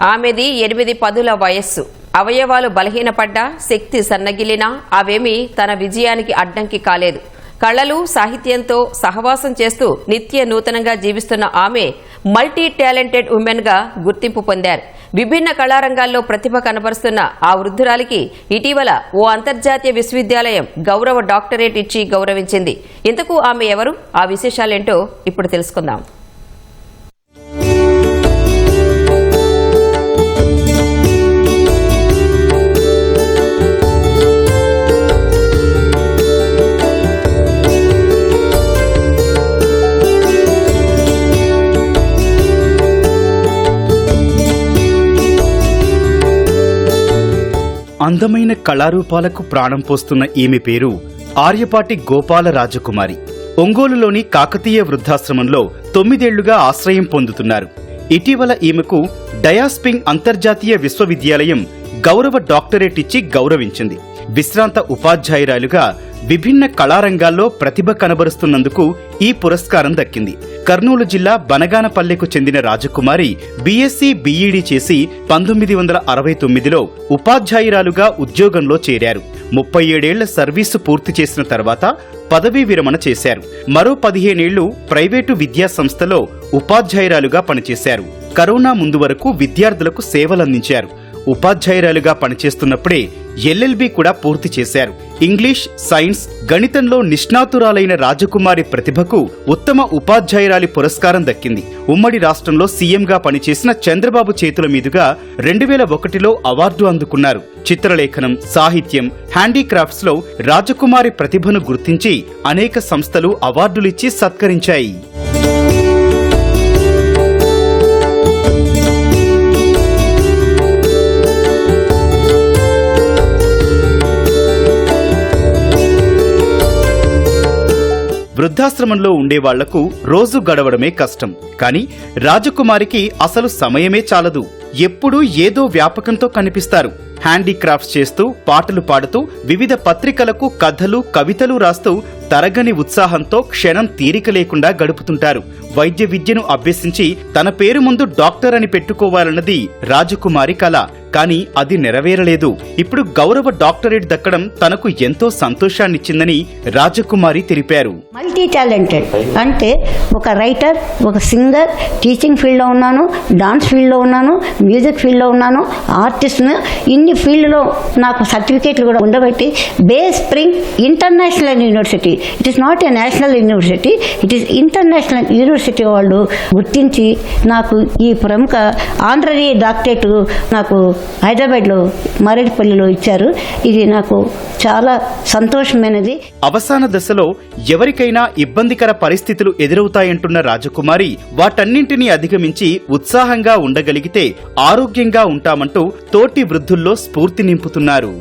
ఆమెది ఎనిమిది పదుల వయస్సు. అవయవాలు బలహీనపడ్డా శక్తి సన్నగిల్లినా అవేమీ తన విజయానికి అడ్డంకి కాలేదు. కళలు సాహిత్యంతో సహవాసం చేస్తూ నిత్య నూతనంగా జీవిస్తున్న ఆమె మల్టీ టాలెంటెడ్ ఉమెన్గా గుర్తింపు పొందారు. విభిన్న కళారంగాల్లో ప్రతిభ కనబరుస్తున్న ఆ వృద్ధురాలికి ఇటీవల ఓ అంతర్జాతీయ విశ్వవిద్యాలయం గౌరవ డాక్టరేట్ ఇచ్చి గౌరవించింది. ఇంతకు ఆమె ఎవరు? ఆ విశేషాలేంటో ఇప్పుడు తెలుసుకుందాం. అందమైన కళారూపాలకు ప్రాణం పోస్తున్న ఈమె పేరు ఆర్యపాటి గోపాల రాజకుమారి. ఒంగోలులోని కాకతీయ వృద్ధాశ్రమంలో తొమ్మిదేళ్ళుగా ఆశ్రయం పొందుతున్నారు. ఇటీవల ఈమెకు డయాస్పింగ్ అంతర్జాతీయ విశ్వవిద్యాలయం గౌరవ డాక్టరేట్ ఇచ్చి గౌరవించింది. విశ్రాంత ఉపాధ్యాయురాలుగా విభిన్న కళారంగాల్లో ప్రతిభ కనబరుస్తున్నందుకు ఈ పురస్కారం దక్కింది. కర్నూలు జిల్లా బనగానపల్లెకు చెందిన రాజకుమారి బీఎస్సీ బీఈడీ చేసి పంతొమ్మిది వందల అరవై తొమ్మిదిలో ఉపాధ్యాయురాలుగా ఉద్యోగంలో చేరారు. ముప్పై ఏడేళ్ళ సర్వీసు పూర్తి చేసిన తర్వాత పదవీ విరమణ చేశారు. మరో పదిహేనేళ్ళు ప్రైవేటు విద్యా సంస్థలో ఉపాధ్యాయురాలుగా పనిచేశారు. కరోనా ముందు వరకు విద్యార్థులకు సేవలందించారు. ఉపాధ్యాయురాలుగా పనిచేస్తున్నప్పుడే ఎల్ఎల్బి కూడా పూర్తి చేశారు. ఇంగ్లీష్ సైన్స్ గణితంలో నిష్ణాతురాలైన రాజకుమారి ప్రతిభకు ఉత్తమ ఉపాధ్యాయురాలి పురస్కారం దక్కింది. ఉమ్మడి రాష్ట్రంలో సీఎంగా పనిచేసిన చంద్రబాబు చేతుల మీదుగా రెండు వేల ఒకటిలో అవార్డు అందుకున్నారు. చిత్రలేఖనం సాహిత్యం హ్యాండీక్రాఫ్ట్స్లో రాజకుమారి ప్రతిభను గుర్తించి అనేక సంస్థలు అవార్డులిచ్చి సత్కరించాయి. వృద్ధాశ్రమంలో ఉండేవాళ్ళకు రోజు గడవడమే కష్టం. కానీ రాజకుమారికి అసలు సమయమే చాలదు. ఎప్పుడూ ఏదో వ్యాపకంతో కనిపిస్తారు. హ్యాండీక్రాఫ్ట్స్ చేస్తూ పాటలు పాడుతూ వివిధ పత్రికలకు కథలు కవితలు రాస్తూ తరగని ఉత్సాహంతో క్షణం తీరిక లేకుండా గడుపుతుంటారు. వైద్య విద్యను అభ్యసించి తన పేరు ముందు డాక్టర్ అని పెట్టుకోవాలన్నది రాజకుమారి కళ కానీ అది నెరవేరలేదు. ఇప్పుడు గౌరవ డాక్టరేట్ దక్కడం తనకు ఎంతో సంతోషాన్నిచ్చిందని రాజకుమారి తెలిపారు. మల్టీ టాలెంటెడ్ అంటే ఒక రైటర్ ఒక సింగర్ టీచింగ్ ఫీల్డ్లో ఉన్నాను డాన్స్ ఫీల్డ్లో ఉన్నాను మ్యూజిక్ ఫీల్డ్లో ఉన్నాను ఆర్టిస్ట్ను ఇన్ని ఫీల్డ్లో నాకు సర్టిఫికేట్లు కూడా ఉండబట్టి bay spring international university it is not a national university it is international university వాళ్ళు గుర్తించి నాకు ఈ ప్రముఖ ఆనరీ డాక్టరేట్ నాకు హైదరాబాద్లో మారేడుపల్లిలో ఇచ్చారు. ఇది నాకు చాలా సంతోషమైనది. అవసాన దశలో ఎవరికైనా ఇబ్బందికర పరిస్థితులు ఎదురవుతాయంటున్న రాజకుమారి వాటన్నింటినీ అధిగమించి ఉత్సాహంగా ఉండగలిగితే ఆరోగ్యంగా ఉంటామంటూ తోటి వృద్ధుల్లో స్ఫూర్తి నింపుతున్నారు.